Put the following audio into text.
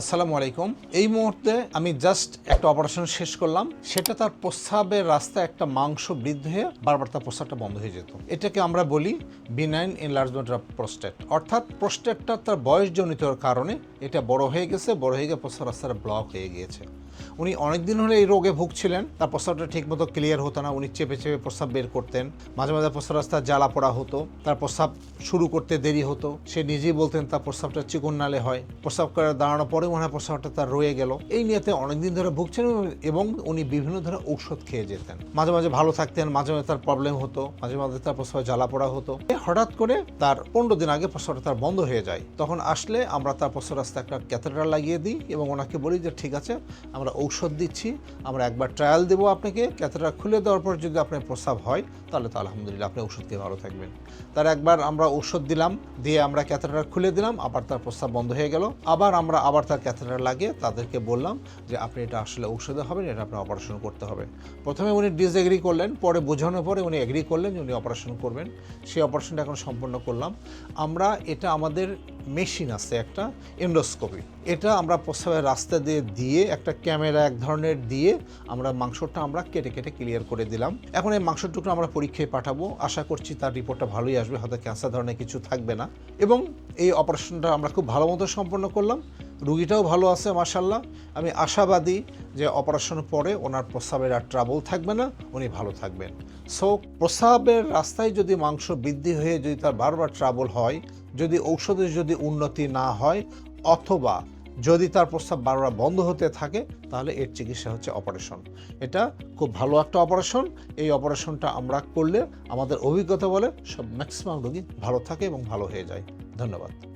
আসসালামু আলাইকুম। এই মুহূর্তে আমি জাস্ট একটা অপারেশন শেষ করলাম। সেটা তার প্রস্রাবের রাস্তায় একটা মাংস বৃদ্ধি হয়ে বারবার তার প্রস্রাবটা বন্ধ হয়ে যেত। এটাকে আমরা বলি বিনাইন এনলার্জমেন্ট অফ প্রস্টেট অর্থাৎ প্রস্টেটটা তার বয়সজনিত কারণে এটা বড় হয়ে গেছে, বড় হয়ে গিয়ে প্রস্রাব রাস্তাটা ব্লক হয়ে গিয়েছে। উনি অনেকদিন হলে এই রোগে ভুগছিলেন। তার প্রস্রাবটা ঠিকমতো ক্লিয়ার হতো না। উনি চেপে চেপে প্রস্রাব বের করতেন। মাঝে মাঝে প্রস্রাব রাস্তা জ্বালা পড়া হতো। তার প্রস্রাব শুরু করতে দেরি হতো। সে নিজেই বলতেন, তার প্রস্রাবটা চিকন নালে হয়। প্রস্রাব করে দাঁড়ানোর পরে মনে হয় প্রস্রাবটা তার রয়ে গেল। এই নিয়েতে অনেকদিন ধরে ভুগছেন এবং উনি বিভিন্ন ধরনের ঔষধ খেয়ে যেতেন। মাঝে মাঝে ভালো থাকতেন, মাঝে মাঝে তার প্রবলেম হতো। মাঝে মাঝে তার প্রস্রাবে জ্বালা পড়া হতো। হঠাৎ করে তার পনেরো দিন আগে প্রস্রাবটা তার বন্ধ হয়ে যায়। তখন আসলে আমরা তার প্রস্রাব রাস্তায় একটা ক্যাথেটার লাগিয়ে দিই এবং ওনাকে বলি যে, ঠিক আছে, আমরা ঔষধ দিচ্ছি, আমরা একবার ট্রায়াল দেবো আপনাকে ক্যাথেটার খুলে দেওয়ার পর যদি আপনার প্রস্রাব হয়, তাহলে তো আলহামদুলিল্লাহ আপনি ওষুধ খেয়ে ভালো থাকবেন। তার একবার আমরা ঔষধ দিলাম, দিয়ে আমরা ক্যাথেটার খুলে দিলাম, আবার তার প্রস্রাব বন্ধ হয়ে গেল। আবার আমরা, আবার তার ক্যাথেটার লাগিয়ে তাদেরকে বললাম যে, আপনি এটা আসলে ঔষধে হবেন এটা আপনার অপারেশন করতে হবে। প্রথমে উনি ডিসএগ্রি করলেন, পরে বোঝানোর পরে উনি এগ্রি করলেন যে উনি অপারেশন করবেন। সেই অপারেশনটা এখন সম্পন্ন করলাম। আমরা এটা আমাদের মেশিন আছে একটা, এন্ডোস্কোপি। এটা আমরা প্রস্রাবের রাস্তা দিয়ে দিয়ে, একটা ক্যামেরা এক ধরনের দিয়ে আমরা মাংসটা আমরা কেটে কেটে ক্লিয়ার করে দিলাম। এখন এই মাংসটুকু আমরা পরীক্ষায় পাঠাবো। আশা করছি তার রিপোর্টটা ভালোই আসবে, হয়তো ক্যান্সার ধরনের কিছু থাকবে না। এবং এই অপারেশনটা আমরা খুব ভালো মতো সম্পন্ন করলাম। রুগীটাও ভালো আছে মাসাল্লাহ আমি আশাবাদী যে অপারেশনের পরে ওনার প্রস্রাবের আর ট্রাবল থাকবে না, উনি ভালো থাকবেন। সো প্রস্রাবের রাস্তায় যদি মাংস বৃদ্ধি হয়ে যদি তার বারবার ট্রাবল হয়, যদি ঔষধের যদি উন্নতি না হয়, অথবা যদি তার প্রস্রাব বারবার বন্ধ হতে থাকে, তাহলে এর চিকিৎসা হচ্ছে অপারেশন। এটা খুব ভালো একটা অপারেশন। এই অপারেশনটা আমরা করলে আমাদের অভিজ্ঞতা বলে সব ম্যাক্সিমাম রোগী ভালো থাকে এবং ভালো হয়ে যায়। ধন্যবাদ।